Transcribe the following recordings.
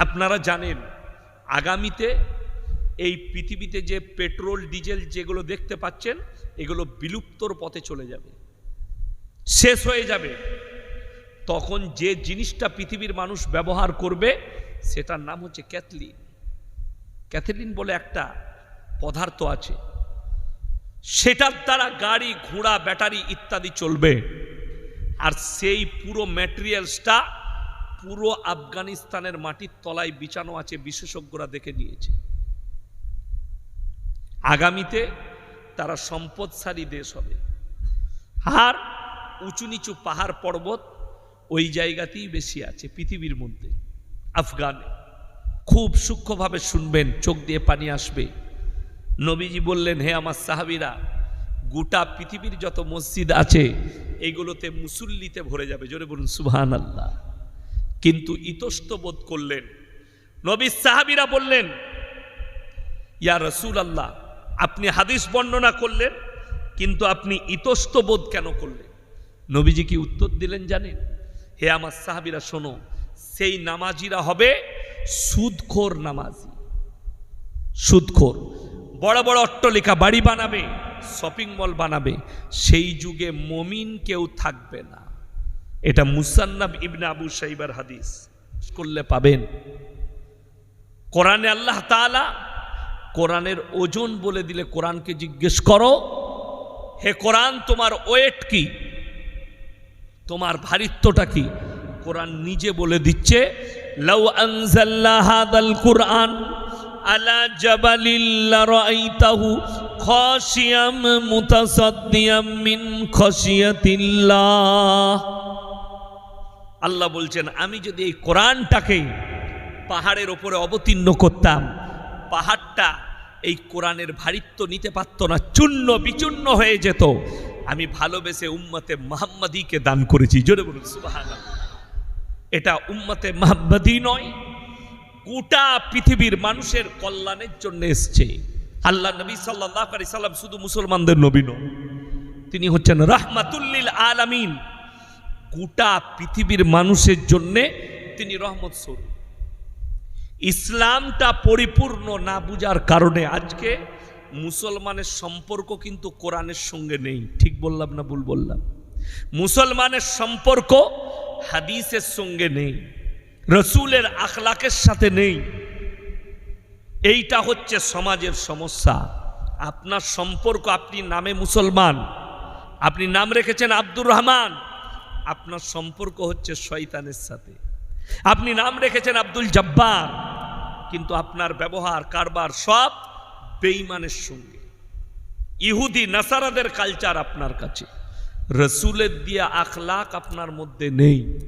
আপনারা জানেন, আগামীতে এই পৃথিবীতে যে পেট্রোল, ডিজেল যেগুলো দেখতে পাচ্ছেন, এগুলো বিলুপ্তর পথে চলে যাবে। শেষ হয়ে যাবে। তখন যে জিনিসটা পৃথিবীর মানুষ ব্যবহার করবে, সেটার নাম হচ্ছে ক্যাথলিন। ক্যাথলিন বলে একটা পদার্থ আছে। সেটার দ্বারা গাড়ি, ঘোড়া, ব্যাটারি ইত্যাদি চলবে। আর সেই পুরো ম্যাটেরিয়ালসটা পুরো আফগানিস্তানের মাটির তলায় বিছানো আছে বিশেষজ্ঞরা দেখে নিয়েছে। আগামীতে তারা সম্পদশালী দেশ হবে। আর উঁচু নিচু পাহাড় পর্বত ওই জায়গাতেই বেশি আছে পৃথিবীর মধ্যে। আফগানে খুব সূক্ষ্মভাবে শুনবেন, চোখ দিয়ে পানি আসবে। নবীজি বললেন, হে আমার সাহাবিরা, গোটা পৃথিবীর যত মসজিদ আছে, এগুলোতে মুসল্লিতে ভরে যাবে। জোরে বলুন সুবহান আল্লাহ কিন্তু ইতস্ত বোধ করলেন। নবী সাহাবিরা বললেন, ইয়া রসুল আল্লাহ আপনি হাদিস বর্ণনা করলেন, কিন্তু আপনি ইতস্ত বোধ কেন করলেন? নবীজি কি উত্তর দিলেন জানেন? হে আমার সাহাবিরা, শোনো, সেই নামাজিরা হবে সুদখোর নামাজি। সুদখোর। বড় বড় অট্টলিকা বাড়ি বানাবে, শপিং মল বানাবে, সেই যুগে মমিন কেউ থাকবে না। এটা মুসান্নাব ইবনে আবু সাইবার হাদিস। করলে পাবেন। কোরআনে আল্লাহ তাআলা কোরআনের ওজন বলে দিলে কোরআনকে জিজ্ঞেস করো, হে কোরআন, তোমার ওয়েট কি? তোমার ভারিত্বটা কি? কোরআন নিজে বলে দিচ্ছে, লাউ আনজাল্লা হাদাল কুরআন আলা জাবালিল লারাইতাহু খাশিয়াম মুতাসাদ্দিয়াম মিন খাশিয়াতিল্লাহ। আল্লাহ বলছেন, আমি যদি এই কোরআনটাকে পাহাড়ের ওপরে অবতীর্ণ করতাম, পাহাড়টা এই কোরআনের ভারিত্ব নিতে পারতো না, চূর্ণ বিচূর্ণ হয়ে যেত, আমি ভালোবেসে উম্মতে মাহমদিকে দান করেছি। জোরে বলুন এটা উম্মতে মাহমদি নয়, গোটা পৃথিবীর মানুষের কল্যাণের জন্য এসছে। আল্লাহ নবী সাল্লাহ সাল্লাম শুধু মুসলমানদের নবী নন, তিনি হচ্ছেন রাহমাতুল্লিল আলামিন। গোটা পৃথিবীর মানুষের জন্যে তিনি রহমত স্বরূপ। ইসলামটা পরিপূর্ণ না বুঝার কারণে আজকে মুসলমানের সম্পর্ক কিন্তু কোরআনের সঙ্গে নেই। ঠিক বললাম না ভুল বললাম? মুসলমানের সম্পর্ক হাদিসের সঙ্গে নেই, রসুলের আখলাকের সাথে নেই। এইটা হচ্ছে সমাজের সমস্যা। আপনার সম্পর্ক আপনি নামে মুসলমান, আপনি নাম রেখেছেন আব্দুর রহমান। আপনার সম্পর্ক হচ্ছে শয়তানের সাথে। আপনি নাম রেখেছেন আব্দুল জব্বার, কিন্তু আপনার ব্যবহার, কারবার সব বেঈমানের সঙ্গে। ইহুদি, নাসারাদের কালচার আপনার কাছে। রসুলের দিয়া আখলাক আপনার মধ্যে নেই।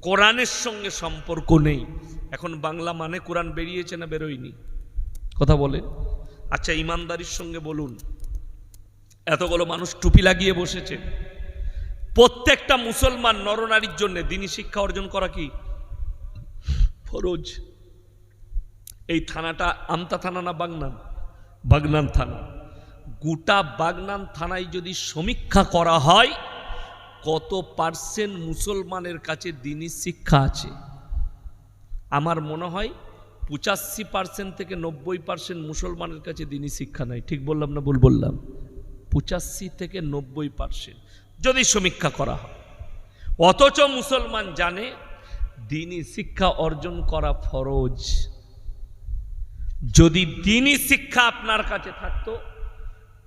কোরআনের সঙ্গে সম্পর্ক নেই। এখন বাংলা মানে কোরআন বেরিয়েছে না বেরোয়নি? কথা বলেন। আচ্ছা ইমানদারির সঙ্গে বলুন। এতগুলো মানুষ টুপি লাগিয়ে বসেছে। প্রত্যেকটা মুসলমান নরনারীর জন্য দিনী শিক্ষা অর্জন করা কি? ফরজ। এই থানাটা আমতা থানা না বাগনান? বাগনান থানা। গোটা বাগনান থানায় যদি সমীক্ষা করা হয়, কত পার্সেন্ট মুসলমানের কাছে দিনী শিক্ষা আছে? আমার মনে হয় পঁচাশি পার্সেন্ট থেকে নব্বই পার্সেন্ট মুসলমানের কাছে দিনী শিক্ষা নাই। ঠিক বললাম না ভুল বললাম? পঁচাশি থেকে নব্বই পার্সেন্ট। যদি সমীক্ষা করা হয়। অথচ মুসলমান জানে, দিনই শিক্ষা অর্জন করা ফরজ। যদি দিনই শিক্ষা আপনার কাছে থাকতো,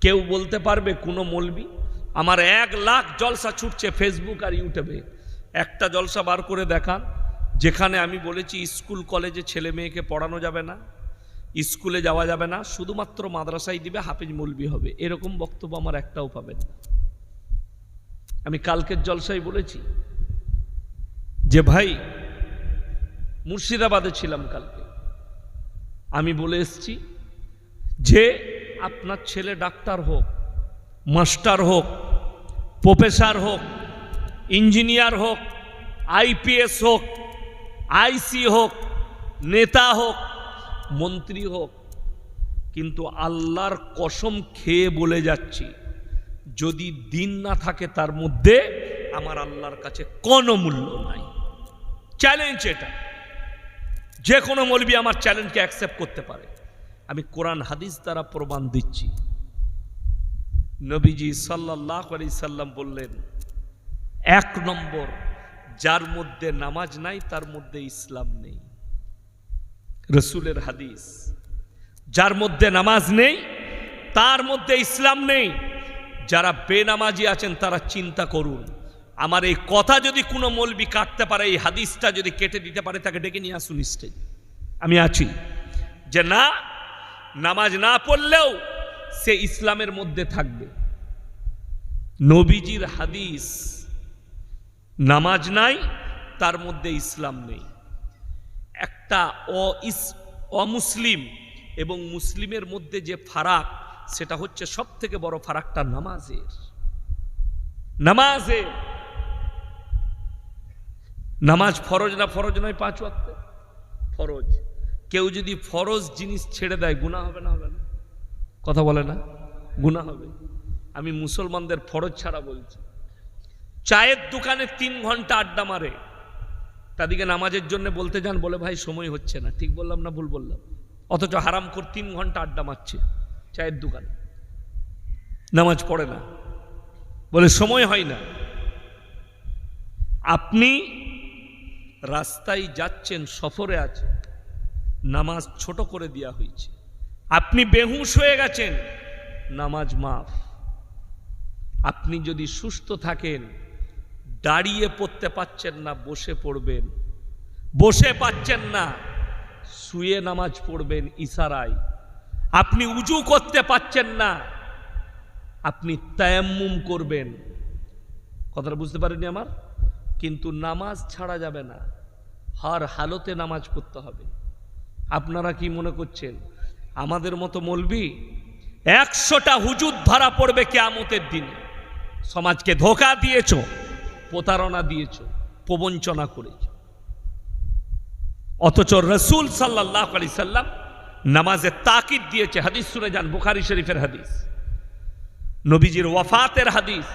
কেউ বলতে পারবে, কোনো মলবি? আমার এক লাখ জলসা ছুটছে ফেসবুক আর ইউটিউবে একটা জলসা বার করে দেখান, যেখানে আমি বলেছি, স্কুল, কলেজে ছেলে মেয়েকে পড়ানো যাবে না, স্কুলে যাওয়া যাবে না, শুধুমাত্র মাদ্রাসায় দিবে, হাফিজ মলবি হবে। এরকম বক্তব্য আমার একটাও পাবেন না। আমি কালকের জলসাই বলেছি যে, ভাই, মুর্শিদাবাদে ছিলাম কালকে। আমি বলে এসছি যে, আপনার ছেলে ডাক্তার হোক, মাস্টার হোক, প্রফেসর হোক, ইঞ্জিনিয়ার হোক, আইপিএস হোক, আইসি হোক, নেতা হোক, মন্ত্রী হোক, কিন্তু আল্লাহর কসম খেয়ে বলে যাচ্ছি যদি দিন না থাকে তার মধ্যে, আমার আল্লাহর কাছে কোনো মূল্য নাই। চ্যালেঞ্জ এটা। যে কোনো মলবি আমার চ্যালেঞ্জকে অ্যাকসেপ্ট করতে পারে। আমি কোরআন, হাদিস দ্বারা প্রমাণ দিচ্ছি। নবীজি সাল্লাহ আলি সাল্লাম বললেন, এক নম্বর, যার মধ্যে নামাজ নাই, তার মধ্যে ইসলাম নেই। রসুলের হাদিস, যার মধ্যে নামাজ নেই, তার মধ্যে ইসলাম নেই। যারা বেনামাজি আছেন, তারা চিন্তা করুন। আমার এই কথা যদি কোনো মলবি কাটতে পারে, এই হাদিসটা যদি কেটে দিতে পারে, তাকে ডেকে নিয়ে আসুন স্টেজ আমি আছি। যে না, নামাজ না পড়লেও সে ইসলামের মধ্যে থাকবে। নবীজির হাদিস, নামাজ নাই, তার মধ্যে ইসলাম নেই। একটা অ অমুসলিম এবং মুসলিমের মধ্যে যে ফারাক সেটা হচ্ছে সব থেকে বড় ফারাকটা নামাজের। নামাজের নামাজ ফরজ না ফরজ নয় পাঁচ ওয়াক্তে? ফরজ। কেউ যদি ফরজ জিনিস ছেড়ে দেয় গুণা হবে না হবে না? কথা বলে না? গুণা হবে। আমি মুসলমানদের ফরজ ছাড়া বলছি। চায়ের দোকানে তিন ঘণ্টা আড্ডা মারে। তাদেরকে নামাজের জন্য বলতে যান, বলে ভাই সময় হচ্ছে না। ঠিক বললাম না ভুল বললাম? অথচ হারাম কর তিন ঘণ্টা আড্ডা মারছে। চায়ের দোকান। নামাজ পড়ে না। বলে, সময় হয় না। আপনি রাস্তায় যাচ্ছেন, সফরে আছে নামাজ ছোট করে দেওয়া হয়েছে। আপনি বেহুশ হয়ে গেছেন। নামাজ মাফ। আপনি যদি সুস্থ থাকেন, দাঁড়িয়ে পড়তে পাচ্ছেন না, বসে পড়বেন। বসে পাচ্ছেন না, শুয়ে নামাজ পড়বেন ইশারায়। আপনি উজু করতে পাচ্ছেন না। আপনি তায়াম্মুম করবেন। কথাটা বুঝতে পারেনি আমার? কিন্তু নামাজ ছাড়া যাবে না। হর হালতে নামাজ পড়তে হবে। আপনারা কি মনে করছেন? আমাদের মতো মলবি একশোটা হুজুর ধরা পড়বে কেয়ামতের দিনে। সমাজকে ধোকা দিয়েছ, প্রতারণা দিয়েছ, প্রবঞ্চনা করেছ। অথচ রসুল সাল্লাহ আলি সাল্লাম নামাজে তাকিদ দিয়েছে, হাদিস শুনে যান, বুখারি শরীফের হাদিস। নবীজির ওয়াফাতের হাদিস।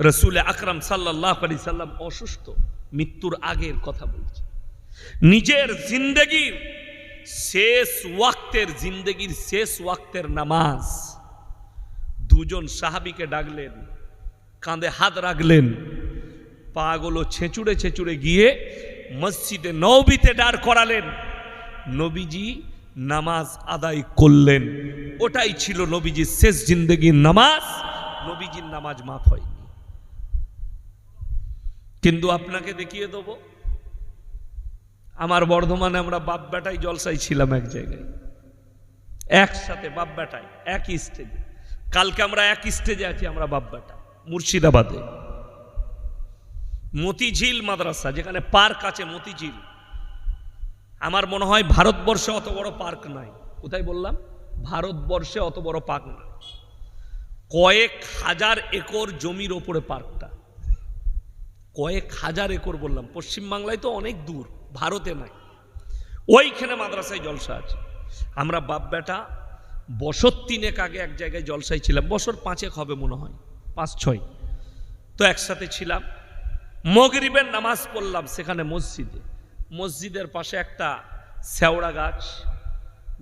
রসুল আকরাম সাল্লাহ আলি সাল্লাম অসুস্থ, মৃত্যুর আগের কথা বলছে। নিজের জিন্দগির শেষ ওয়াক্তের জিন্দগির শেষ ওয়াক্তের নামাজ দুজন সাহাবিকে ডাকলেন, কাঁধে হাত রাখলেন পাগুলো ছেঁচুড়ে ছেঁচুড়ে গিয়ে মসজিদে নবীতে দাঁড় করালেন। নবীজি নামাজ আদায় করলেন। ওটাই ছিল নবীজির শেষ জিন্দগির নামাজ। নবীজির নামাজ মাফ হয়নি। কিন্তু আপনাকে দেখিয়ে দেব, আমার বর্ধমানে আমরা বাপ বেটাই জলসাই ছিলাম এক জায়গায়। একসাথে বাপ বেটাই একই স্টেজে কালকে আমরা এক স্টেজে আছি, আমরা বাপ বেটা মুর্শিদাবাদে। মতিঝিল মাদ্রাসা, যেখানে পার্ক আছে মতিঝিল। আমার মনে হয় ভারতবর্ষে অত বড় পার্ক নাই। কোথায় বললাম? ভারতবর্ষে অত বড় পার্ক নাই। কয়েক হাজার একর জমির ওপরে পার্কটা। কয়েক হাজার একর বললাম। পশ্চিমবাংলায় তো অনেক দূর, ভারতে নাই। ওইখানে মাদ্রাসায় জলসা আছে। আমরা বাপ বেটা বছর তিনেক আগে এক জায়গায় জলসায় ছিলাম। বছর পাঁচেক হবে মনে হয়। পাঁচ, ছয়। তো একসাথে ছিলাম। মগরিবের নামাজ পড়লাম সেখানে মসজিদে। মসজিদের পাশে একটা শ্যাওড়া গাছ।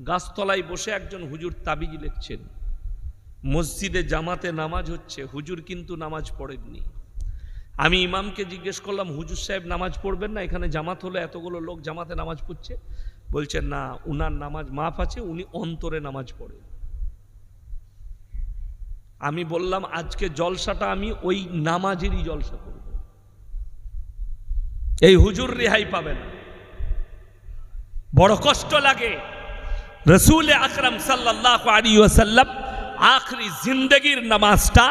গাছতলায় বসে একজন হুজুর তাবিজ লিখছেন। মসজিদে জামাতে নামাজ হচ্ছে, হুজুর কিন্তু নামাজ পড়েননি। আমি ইমামকে জিজ্ঞেস করলাম, হুজুর সাহেব নামাজ পড়বেন না? এখানে জামাত হলে এতগুলো লোক জামাতে নামাজ পড়ছে? বলছেন না, উনার নামাজ মাফ আছে, উনি অন্তরে নামাজ পড়ে। আমি বললাম, আজকে জলসাটা আমি ওই নামাজেরই জলসা করব। এই হুজুর রেহাই পাবে না। বড় কষ্ট লাগে। রসুল আকরাম সাল্লাহ আলী ওয়াসাল্লাম আখরি জিন্দগির নামাজটা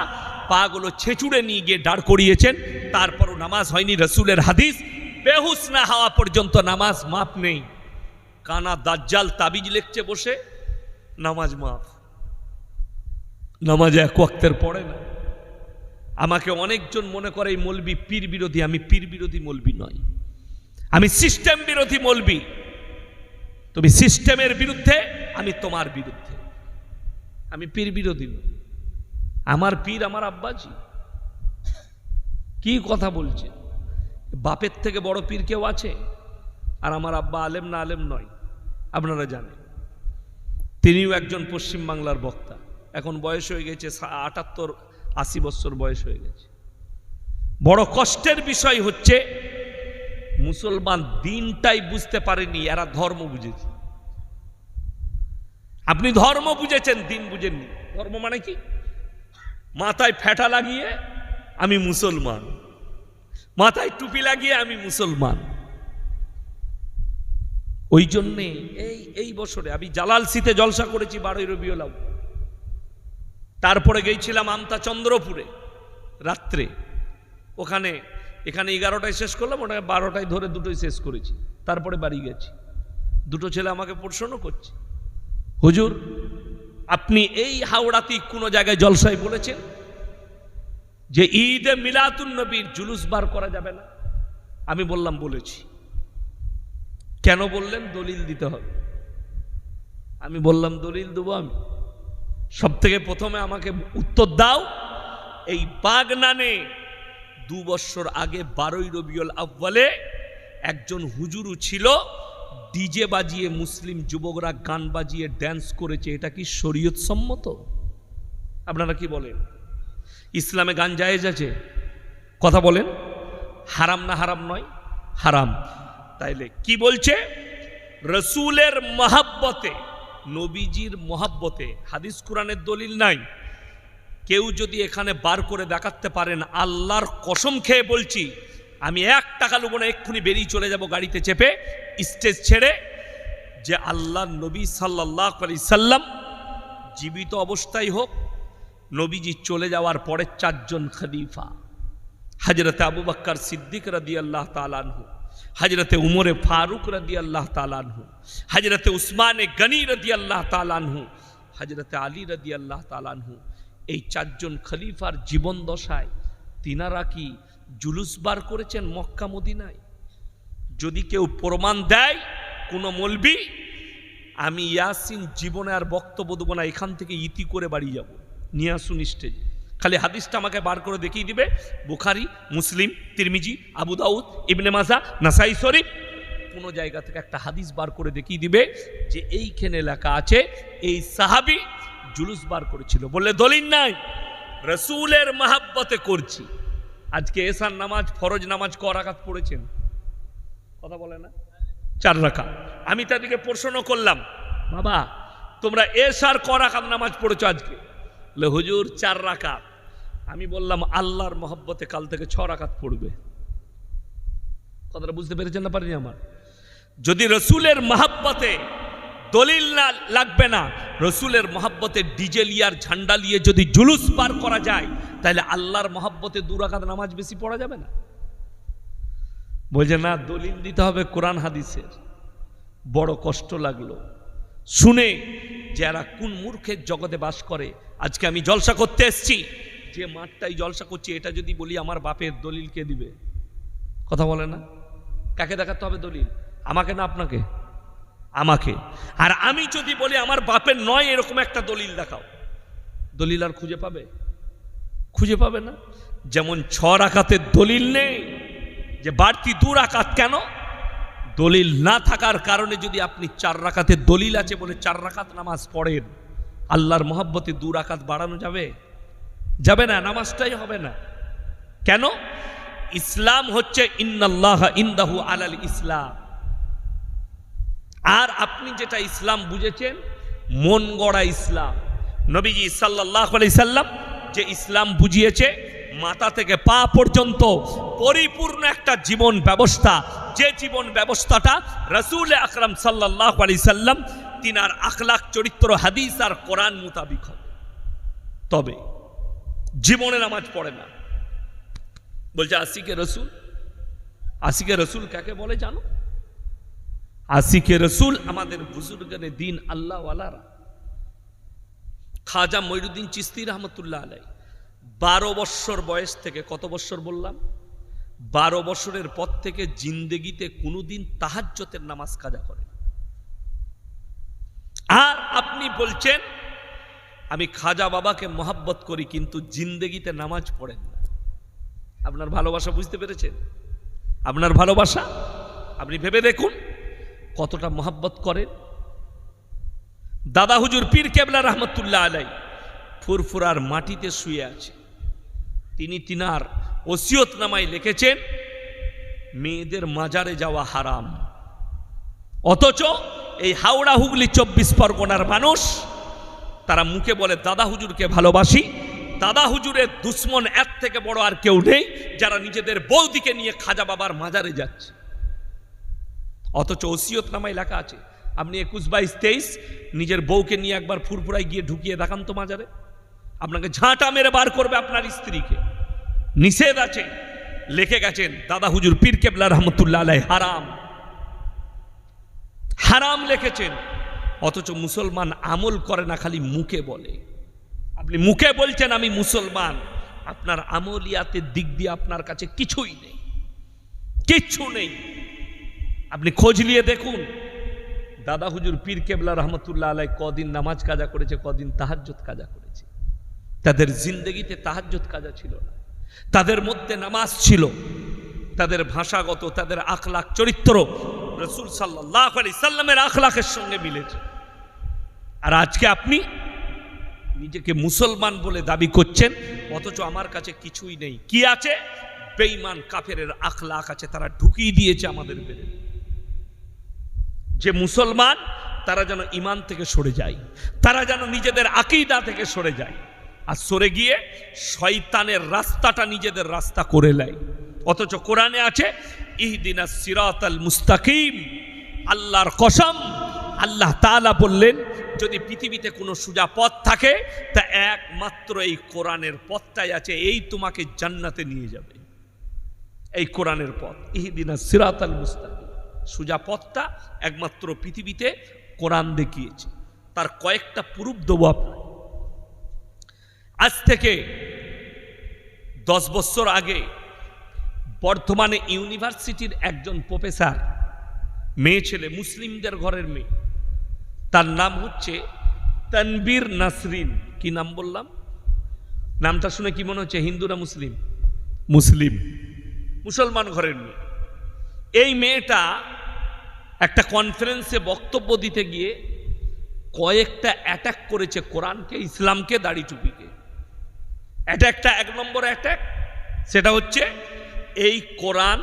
পাগুলো ছেঁচুড়ে নিয়ে গিয়ে দাঁড় করিয়েছেন। তারপরও নামাজ হয়নি। রসুলের হাদিস বেহুস না হওয়া পর্যন্ত নামাজ মাপ নেই। কানা দাজ্জাল তাবিজ লিখছে বসে, নামাজ মাফ। নামাজ এক ওয়াক্তের পড়ে না। আমাকে অনেকজন মনে করে, এই মলবি পীর বিরোধী আমি পীর বিরোধী মলবি নয় আমি সিস্টেম বিরোধী মলবি। তুমি সিস্টেমের বিরুদ্ধে, আমি তোমার বিরুদ্ধে। আমি পীর বিরোধী আমার পীর আমার আব্বাজি। কি কথা বলছে? বাপের থেকে বড় পীর কেউ আছে? আর আমার আব্বা আলেম না আলেম নয়। আপনারা জানেন। তিনিও একজন পশ্চিমবাংলার বক্তা। এখন বয়স হয়ে গেছে আটাত্তর, আশি বছর বয়স হয়ে গেছে। বড় কষ্টের বিষয় হচ্ছে মুসলমান দিনটাই বুঝতে পারেনি, এরা ধর্ম বুঝেছে। আপনি ধর্ম বুঝেছেন, দিন বুঝেননি। ধর্ম মানে কি? মাথায় ফ্যাটা লাগিয়ে আমি মুসলমান। মাথায় টুপি লাগিয়ে আমি মুসলমান। ওই জন্যে এই এই বছরে আমি জালাল শীতে জলসা করেছি বারোই আউয়াল। তারপরে গেছিলাম আমতা চন্দ্রপুরে রাত্রে। ওখানে এখানে এগারোটায় শেষ করলাম, ওটাকে বারোটায় ধরে দুটোই শেষ করেছি। তারপরে বাড়ি গেছি। দুটো ছেলে আমাকে প্রশ্ন করছে। হুজুর, আপনি এই হাওড়াতেই কোনো জায়গায় জলসায় বলেছেন যে ঈদে মিলাতুন নবীর জুলুস বার করা যাবে না? আমি বললাম, বলেছি। কেন বললেন? দলিল দিতে হবে। আমি বললাম, দলিল দেবো আমি। সব থেকে প্রথমে আমাকে উত্তর দাও, এই বাগনানে দু বছর আগে বারোই রবিউল আব্বালে একজন হুজুরু ছিল, ডিজে বাজিয়ে মুসলিম যুবকরা গান বাজিয়ে ড্যান্স করেছে, এটা কি শরীয়ত সম্মত? আপনারা কি বলেন? ইসলামে গান জায়েজ আছে? কথা বলেন। হারাম না হারাম নয়, হারাম। তাইলে কি বলছে? রসুলের মহাব্বতে, নবীজির মহাব্বতে, হাদিস কোরআনের দলিল নাই। কেউ যদি এখানে বার করে দেখাতে পারেন, আল্লাহর কসম খেয়ে বলছি, আমি এক টাকা লোবো না, এক্ষুনি বেরিয়ে চলে যাব গাড়িতে চেপে, স্টেজ ছেড়ে, যে আল্লাহ নবী সাল্লাহ সাল্লাম জীবিত অবস্থায় হোক, নবীজি চলে যাওয়ার পরে চারজন খলিফা হজরতে আবু বাক্কার সিদ্দিক রদি আল্লাহ তালানহু হজরতে উমরে ফারুক রদি আল্লাহ তালানহু হজরতে উসমানে গনি রদি আল্লাহ তালানহু হজরতে আলী রদি আল্লাহ তালানহু এই চারজন খলিফার জীবন দশায় তিনারা কি জুলুস বার করেছেন মক্কা মদিনায়? যদি কেউ প্রমাণ দেয়, কোনো মলবি, আমি ইয়াসিন জীবনে আর বক্তব্য দেবো না, এখান থেকে ইতি করে বাড়ি যাব। নিয়ে আসুন স্টেজে খালি হাদিসটা আমাকে বার করে দেখিয়ে দিবে। বুখারি, মুসলিম, তিরমিজি, আবু দাউদ, ইবনে মাজা, নাসাই শরীফ কোনো জায়গা থেকে একটা হাদিস বার করে দেখিয়ে দিবে যে এইখানে লেখা আছে, এই সাহাবি জুলুস বার করেছিল। বললে, দলিল নাই, রসুলের মাহাব্বতে করছি। আজকে এসার নামাজ, ফরজ নামাজ ক রাকাত পড়েছেন? কথা বলে না? চার রাখা আমি তাদেরকে প্রশ্ন করলাম, বাবা, তোমরা এসার ক রাকাত নামাজ পড়েছ আজকে? হুজুর, চার রাকাত। আমি বললাম, আল্লাহর মহব্বতে কাল থেকে ছ রাকাত পড়বে। কথাটা বুঝতে পেরেছেন না পারিনি আমার? যদি রসুলের মহাব্বতে দলিল না লাগবে না। রসুলের মহাব্বতে ডিজে লিয়ার ঝান্ডা লিয়ে যদি জুলুস পার করা যায়, তাহলে আল্লাহর মহাব্বতে দুরাকাত নামাজ বেশি পড়া যাবে না। বলছে, না, দলিল দিতে হবে কোরআন হাদিসের। বড় কষ্ট লাগল। শুনে যারা কোন মূর্খের জগতে বাস করে, আজকে আমি জলসা করতে এসছি। যে মাঠটাই জলসা করছি, এটা যদি বলি, আমার বাপের দলিল কে দিবে? কথা বলে না। কাকে দেখাতে হবে দলিল? আমাকে না আপনাকে? আমাকে। আর আমি যদি বলি আমার বাপের নয়, এরকম একটা দলিল দেখাও। দলিল আর খুঁজে পাবে? খুঁজে পাবে না? যেমন ছ রাকাতের দলিল নেই, যে বাড়তি দু রাকাত কেন? দলিল না থাকার কারণে যদি আপনি চার রাকাতের দলিল আছে বলে চার রাকাত নামাজ পড়েন, আল্লাহর মহাব্বতে দু রাকাত বাড়ানো যাবে? যাবে না, নামাজটাই হবে না। কেন? ইসলাম হচ্ছে ইন্নাল্লাহ ইন্দাহু আলাল ইসলাম। আর আপনি যেটা ইসলাম বুঝেছেন, মন গড়া ইসলাম। নবীজি সাল্লাহ সাল্লাম যে ইসলাম বুঝিয়েছে, মাথা থেকে পা পর্যন্ত পরিপূর্ণ একটা জীবন ব্যবস্থা, যে জীবন ব্যবস্থাটা রসুল আকরাম সাল্লাহ আলি সাল্লাম তিনার আখলাখ, চরিত্র, হাদিস আর কোরআন মোতাবিক হবে। তবে জীবনে নামাজ পড়ে না। বলছে, আশিকে রসুল? আশিকে রসুল কাকে বলে জানো? আশিকে রসুল আমাদের বুজুর্গের দিন আল্লাহওয়ালারা। খাজা মইরুদ্দিন চিস্তি রহমতুল্লাহ আলাই বারো বৎসর বয়স থেকে, কত বৎসর বললাম? বারো বছরের পর থেকে জিন্দেগিতে কোনোদিন তাহাজ্যতের নামাজ কাজা করে আর আপনি বলছেন, আমি খাজা বাবাকে মহাব্বত করি, কিন্তু জিন্দেগিতে নামাজ পড়েন না। আপনার ভালোবাসা বুঝতে পেরেছেন? আপনার ভালোবাসা? আপনি ভেবে দেখুন। কতটা মহাব্বত করেন দাদা হুজুর পীর কেবলা রহমতুল্লাহ আলাই ফুরফুরার মাটিতে শুয়ে আছে। তিনি তিনার ওসিয়ত নামায় লিখেছেন, মেয়েদের মাজারে যাওয়া হারাম। অথচ এই হাওড়া হুগলি চব্বিশ পরগনার মানুষ, তারা মুখে বলে, দাদা হুজুরকে ভালোবাসি। দাদা হুজুরের দুশ্মন এক থেকে বড় আর কেউ নেই, যারা নিজেদের বৌদিকে নিয়ে খাজা বাবার মাজারে যাচ্ছে। অথচ ওসিয়ত নামায় লেখা আছে। আপনি একুশ বাইশ তেইশ, নিজের বউকে নিয়ে একবার ফুরফুরায় গিয়ে ঢুকিয়ে দেখান তো মাজারে। আপনাকে ঝাঁটা মেরে বার করবে আপনার স্ত্রীকে। নিষেধ আছে। লিখে গেছেন, দাদা হুজুর পীর কেবলা রহমতুল্লাহ আলাই হারাম। হারাম লিখেছেন। অথচ মুসলমান আমল করে না, খালি মুখে বলে। আপনি মুখে বলছেন, আমি মুসলমান। আপনার আমলিয়াতের দিক দিয়ে আপনার কাছে কিছুই নেই। কিচ্ছু নেই। আপনি খোঁজ নিয়ে দেখুন। দাদা হুজুর পীর কেবলা রহমতুল্লাহ আলাই কদিন নামাজ কাজা করেছে, কদিন তাহাজ্জত কাজা করেছে। তাদের জিন্দগিতে তাহাজ্জত কাজা ছিল না। তাদের মধ্যে নামাজ ছিল। তাদের ভাষাগত, তাদের আখলাখ, চরিত্র রসুল সাল্লাহ আলি সাল্লামের আখলাখের সঙ্গে মিলেছে। আর আজকে আপনি নিজেকে মুসলমান বলে দাবি করছেন, অথচ আমার কাছে কিছুই নেই। কি আছে? বেইমান কাফেরের আখলাখ আছে, তারা ঢুকিয়ে দিয়েছে আমাদের বেড়ে। যে মুসলমান, তারা যেন ইমান থেকে সরে যায়, তারা যেন নিজেদের আকিদা থেকে সরে যায়। আর সরে গিয়ে শয়তানের রাস্তাটা নিজেদের রাস্তা করে নেয়। অথচ কোরআনে আছে, ইহদিনা সিরাত আল মুস্তাকিম, আল্লাহর কসম, আল্লাহ তাআলা বললেন, যদি পৃথিবীতে কোনো সোজা পথ থাকে, তা একমাত্র এই কোরআনের পথটাই আছে, এই তোমাকে জান্নাতে নিয়ে যাবে। এই কোরআনের পথ, ইহদিনা সিরাত আল মুস্তাকিম। সোজা পথটা একমাত্র পৃথিবীতে কোরআন দেখিয়েছে। তার কয়েকটা প্রুফ দেবো আপনার আজ থেকে দশ বছর আগে বর্ধমানে ইউনিভার্সিটির একজন প্রফেসর মেয়ে ছেলে মুসলিমদের ঘরের মেয়ে তার নাম হচ্ছে তানবীর নাসরিন। কি নাম বললাম? নামটা শুনে কি মনে হচ্ছে? হিন্দু না মুসলিম? মুসলিম। মুসলমান ঘরের মেয়ে। এই মেয়েটা একটা কনফারেন্সে বক্তব্য দিতে গিয়ে কয়েকটা অ্যাটাক করেছে কোরআনকে, ইসলামকে, দাড়ি টুপিকে অ্যাটাকটা এক নম্বর অ্যাটাক সেটা হচ্ছে এই কোরআন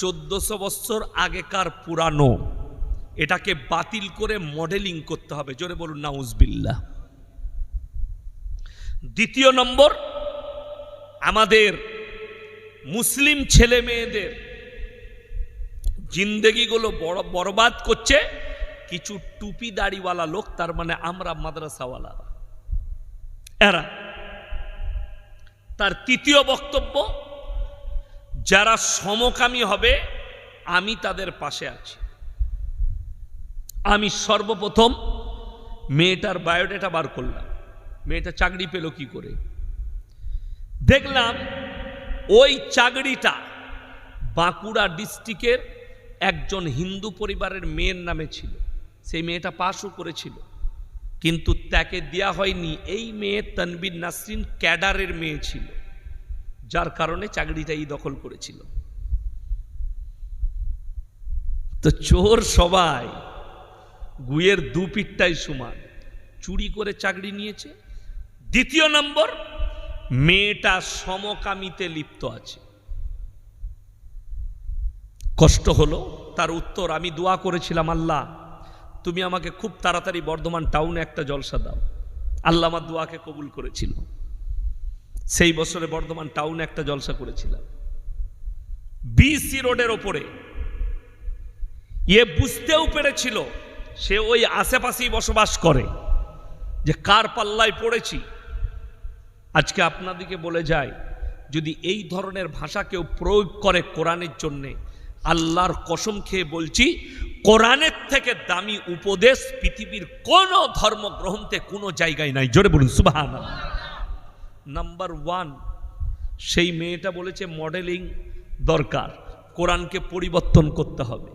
চোদ্দশো বছর আগেকার পুরানো। এটাকে বাতিল করে মডেলিং করতে হবে। জোরে বলুন নাউজবিল্লা দ্বিতীয় নম্বর, আমাদের মুসলিম ছেলে মেয়েদের জিন্দেগিগুলো বড় বরবাদ করছে, কিছু টুপি দাড়িওয়ালা লোক, তার মানে আমরা মাদ্রাসাওয়ালা। এরা, তার তৃতীয় বক্তব্য, যারা সমকামী হবে, আমি তাদের পাশে আছি। আমি সর্বপ্রথম মেয়েটার বায়োডাটা বার করলাম। মেয়েটা চাকরি পেল কি করে? দেখলাম ওই চাকরিটা বাঁকুড়া ডিস্ট্রিক্টের একজন হিন্দু পরিবারের মেয়ের নামে ছিল। সেই মেয়েটা পাশও করেছিল। কিন্তু তাকে দেয়া হয়নি। এই মেয়ে তনবির নাসরিন ক্যাডারের মেয়ে ছিল, যার কারণে চাকরিটা এই দখল করেছিল। তো চোর সবাই গুয়ের দু পিঠটাই সমান। চুরি করে চাকরি নিয়েছে। দ্বিতীয় নম্বর, মেয়েটা সমকামিতে লিপ্ত আছে। কষ্ট হলো, তার উত্তর, আমি দোয়া করেছিলাম, আল্লাহ, তুমি আমাকে খুব তাড়াতাড়ি বর্ধমান টাউনে একটা জলসা দাও। আল্লাহ আমার দোয়াকে কবুল করেছিল। সেই বছরে বর্ধমান টাউনে একটা জলসা করেছিলাম। বিসি রোডের ওপরে। ইয়ে বুঝতেও পেরেছিল, সে ওই আশেপাশেই বসবাস করে, যে কার পাল্লায় পড়েছি। আজকে আপনাদিকে বলে যায় যদি এই ধরনের ভাষা কেউ প্রয়োগ করে কোরআনের জন্যে আল্লাহর কসম খেয়ে বলছি, কোরআনের থেকে দামি উপদেশ পৃথিবীর কোনো ধর্মগ্রন্থে কোনো জায়গায় নাই। জোরে বলুন সুবাহান নাম্বার ওয়ান সেই মেয়েটা বলেছে মডেলিং দরকার, কোরআনকে পরিবর্তন করতে হবে।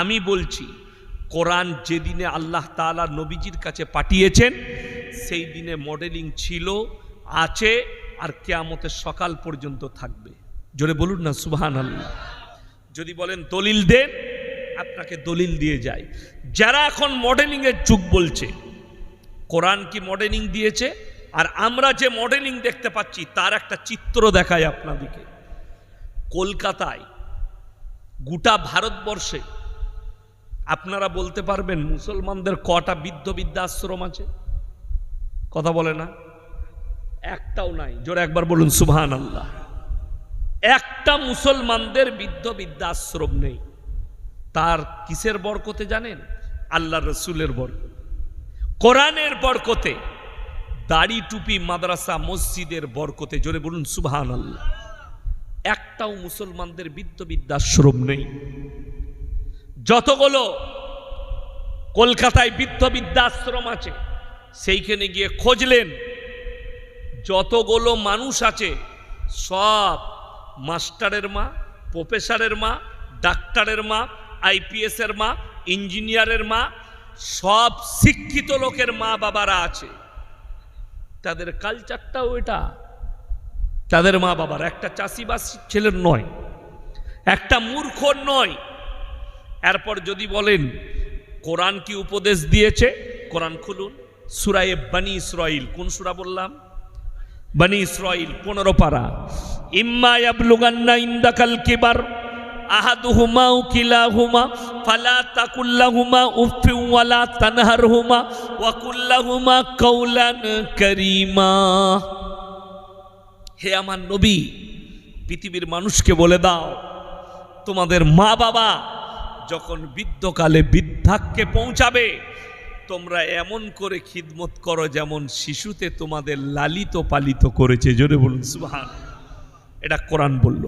আমি বলছি, কোরআন যেদিনে আল্লাহ তাআলা নবীজির কাছে পাঠিয়েছেন, সেই দিনে মডেলিং ছিল, আছে, আর কেয়ামতের সকাল পর্যন্ত থাকবে। জোরে বলুন না সুবহান আল্লাহ যদি বলেন দলিল দেন আপনাকে দলিল দিয়ে যায়। যারা এখন মডেলিংয়ের যুগ বলছে, কোরআন কি মডেলিং দিয়েছে? আর আমরা যে মডেলিং দেখতে পাচ্ছি, তার একটা চিত্র দেখায় আপনাদেরকে কলকাতায় গোটা ভারতবর্ষে, আপনারা বলতে পারবেন মুসলমানদের কটা বৃদ্ধ বৃদ্ধাশ্রম আছে? কথা বলে না? একটাও নাই। জোরে একবার বলুন সুবহান আল্লাহ একটা মুসলমানদের বৃদ্ধ বৃদ্ধাশ্রম নেই। তার কিসের বরকতে জানেন? আল্লাহ রসুলের বরকত। কোরআনের বরকতে, দাড়ি টুপি মাদ্রাসা মসজিদের বরকতে, জোরে বলুন সুবহান আল্লাহ একটাও মুসলমানদের বৃদ্ধ বৃদ্ধাশ্রম নেই। যতগুলো কলকাতায় বৃদ্ধ বৃদ্ধাশ্রম আছে, সেইখানে গিয়ে খোঁজলেন, যতগুলো মানুষ আছে, সব মাস্টারের মা, প্রফেসরের মা, ডাক্তারের মা, আইপিএসের মা, ইঞ্জিনিয়ারের মা, সব শিক্ষিত লোকের মা বাবারা আছে। তাদের কালচারটাও এটা। তাদের মা বাবার একটা চাষিবাস ছেলের নয়, একটা মূর্খ নয়। এরপর যদি বলেন, কোরআন কি উপদেশ দিয়েছে? কোরআন খুলুন। সুরায়ে বানি ইসরাইল, কোন সুরা বললাম? বানি ইসরাইল পনেরো পারা। ইম্মা ইয়াবলুগান্না ইন্দাকাল কিবার ফালা তাকুল্লাহুমা উফি ওয়ালা তানহারহুমা, ওয়া কুল্লাহুমা কাউলান কারীমা। হে আমার নবী, পৃথিবীর মানুষকে বলে দাও, তোমাদের মা বাবা যখন বৃদ্ধকালে বৃদ্ধাক্যে পৌঁছাবে তোমরা এমন করে খিদমত করো যেমন শিশুতে তোমাদের লালিত পালিত করেছে। জোরে বলুন সুবহান এটা কোরআন বলল।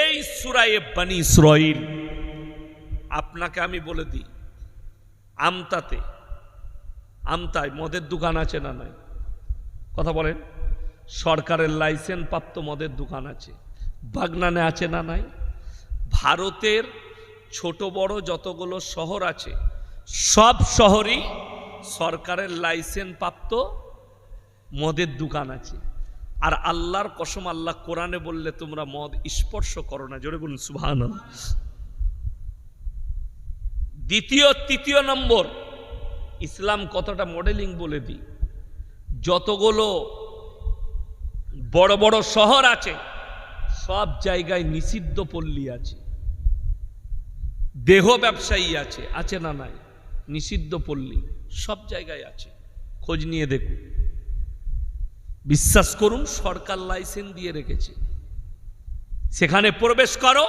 এই সুরায়ে বানি ইসরাইল আপনাকে আমি বলে দিই, আমতাতে, আমতায় মদের দোকান আছে না নাই? কথা বলেন। সরকারের লাইসেন্স প্রাপ্ত মদের দোকান আছে। বাগনানে আছে না নাই? ভারতের ছোট বড় যতগুলো শহর আছে সব শহরই সরকারের লাইসেন্স প্রাপ্ত মদের দোকান আছে। আর আল্লাহর কসম আল্লাহ কোরআনে বললে তোমরা মদ স্পর্শ করো না। জোরে বলুন সুভান দ্বিতীয়, তৃতীয় নম্বর, ইসলাম কতটা মডেলিং বলে দিই। যতগুলো বড় বড় শহর আছে, সব জায়গায় নিষিদ্ধ পল্লী আছে। দেহ ব্যবসায়ী আছে আছে না নাই? নিষিদ্ধ পল্লী সব জায়গায় আছে। খোঁজ নিয়ে দেখুন। বিশ্বাস করুন, সরকার লাইসেন্স দিয়ে রেখেছে। সেখানে প্রবেশ করো,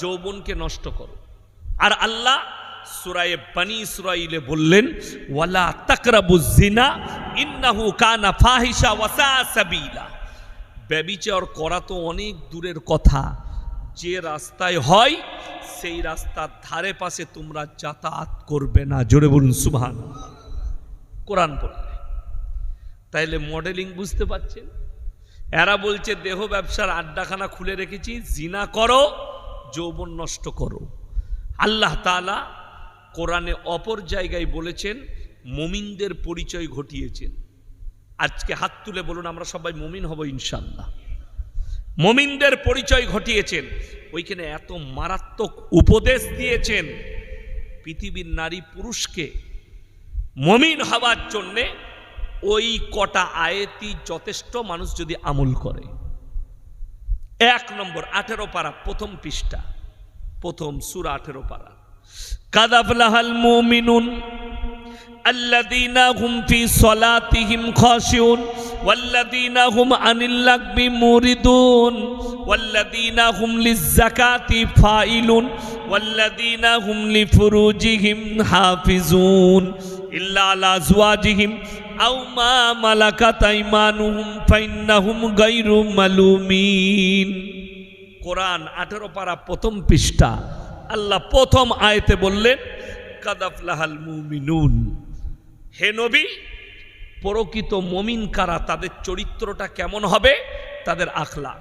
যৌবনকে নষ্ট করো। আর আল্লাহ সুরায়ে বানি ইসরাইলে বললেন, ওয়ালা তাকরাবু জিনা ইন্নাহু কানা ফাহিশা ওয়াসা সাবিলা। ব্যবিচার করা তো অনেক দূরের কথা। যে রাস্তায় হয় সেই রাস্তার ধারে পাশে তোমরা যাতায়াত করবে না। জোরে বলুন, সুবহান। কোরআন পড়লে তাইলে মডেলিং বুঝতে পারছেন? এরা বলছে, দেহ ব্যবসার আড্ডাখানা খুলে রেখেছি, জিনা করো, যৌবন নষ্ট করো। আল্লাহ তালা কোরআনে অপর জায়গায় বলেছেন, মমিনদের পরিচয় ঘটিয়েছেন। আজকে হাত তুলে বলুন, আমরা সবাই মমিন হব ইনশাল্লাহ মমিনদের পরিচয় ঘটিয়েছেন। ওইখানে এত মারাত্মক উপদেশ দিয়েছেন। পৃথিবীর নারী পুরুষকে মমিন হওয়ার জন্যে ওই কটা আয়েতি যথেষ্ট মানুষ যদি আমল করে। এক নম্বর, আঠেরো পারা, প্রথম পৃষ্ঠা, প্রথম সুর আঠেরো পারা। কাদাফলাহাল মমিনুন আল্লাদিনা হুম সলাতিহিম খসিউন والذين هم عن اللغو موردون والذين هم للزكاة فاعلون والذين هم لفروجهم حافظون إلا على أزواجهم أو ما ملكت أيمانهم فإنهم غير ملومين কোরআন আঠেরো পারা প্রথম পৃষ্ঠা আল্লাহ প্রথম আয়তে বললেন কাদাফলাহাল মুমিনুন হে নবী প্রকৃত মমিন কারা, তাদের চরিত্রটা কেমন হবে? তাদের আখলা।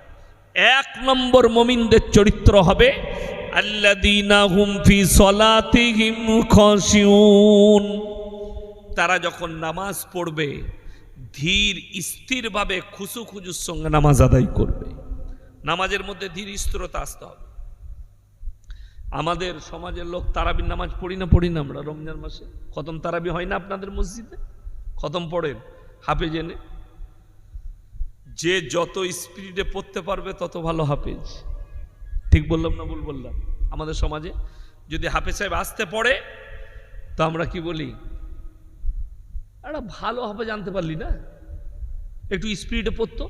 এক নম্বর মমিনদের চরিত্র হবে তারা যখন নামাজ পড়বে, ধীর স্থিরভাবে খুশু খুজুর সঙ্গে নামাজ আদায় করবে। নামাজের মধ্যে ধীর স্থিরতা আসতে হবে। আমাদের সমাজের লোক তারাবির নামাজ পড়ি না পড়ি না আমরা। রমজান মাসে খতম তারাবি হয় না আপনাদের মসজিদে? খতম পড়েন। হাফেজ এনে। যে যত স্পিডে পড়তে পারবে, তত ভালো হাফেজ। ঠিক বললাম না ভুল বললাম? আমাদের সমাজে যদি হাফেজ সাহেব আসতে পড়ে, তো আমরা কি বলি? একটা ভালো হাফেজ আনতে পারলি না। একটু স্পিডে পড়তো।